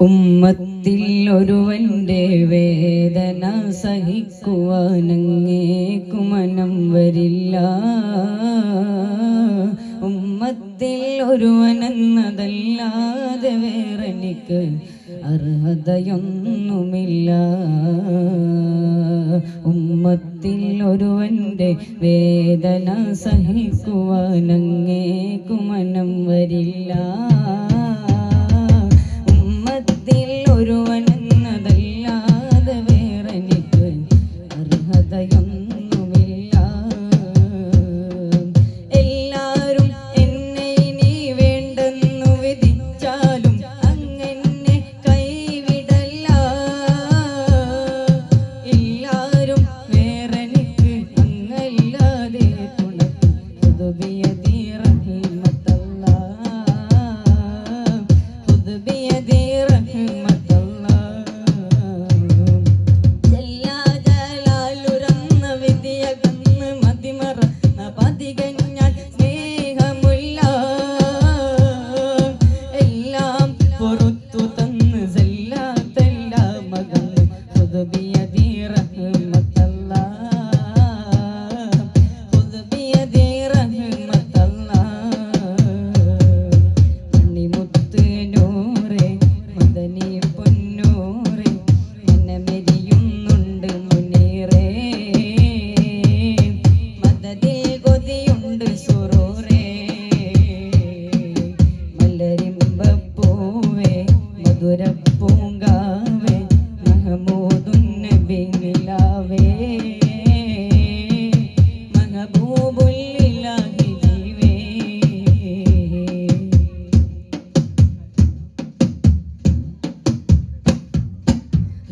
ഉമ്മത്തിൽ ഒരുവന്റെ വേദന സഹിക്കുവാനങ്ങേക്കു കുമനം വരില്ല. ഉമ്മത്തിൽ ഒരുവനെന്നതല്ലാതെ വേറെനിക്ക് അർഹതയൊന്നുമില്ല. ഉമ്മത്തിൽ ഒരുവന്റെ വേദന സഹിക്കുവാനങ്ങേക്കു കുമനം വരില്ല. the young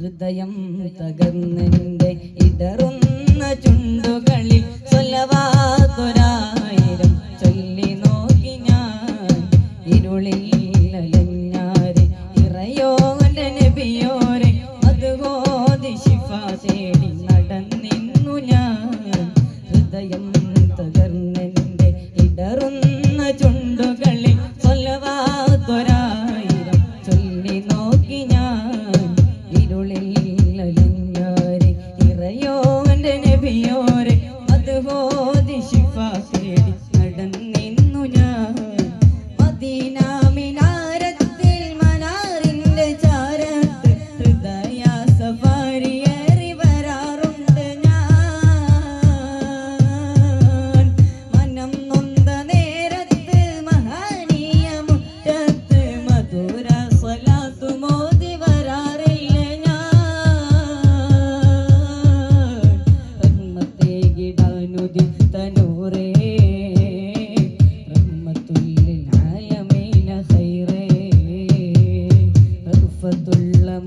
ഹൃദയം തകർന്നെന്റെ ഇടറുന്ന ചുണ്ടുകളിൽ സ്വലവാതൊരായിരം ചൊല്ലി la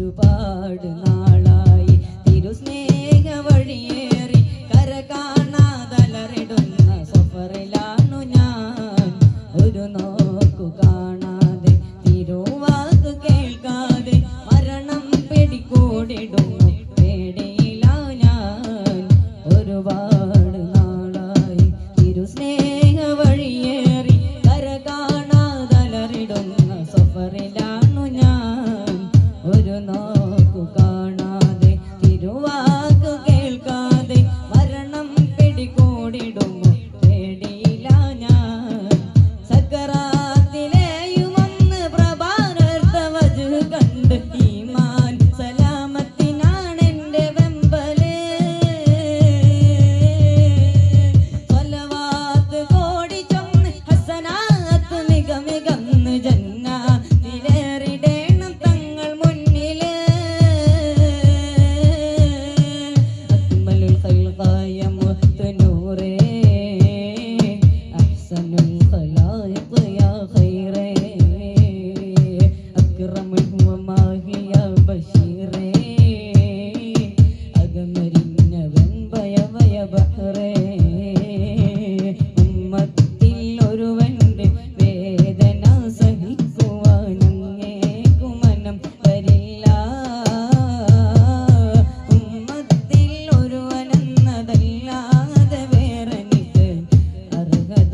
ഒരുപാട് നാളായി തിരുസ്നേഹ വഴിയേറി കര കാണാതലറിടുന്ന സഫറിലാണു ഞാൻ. ഒരു നോ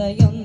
You.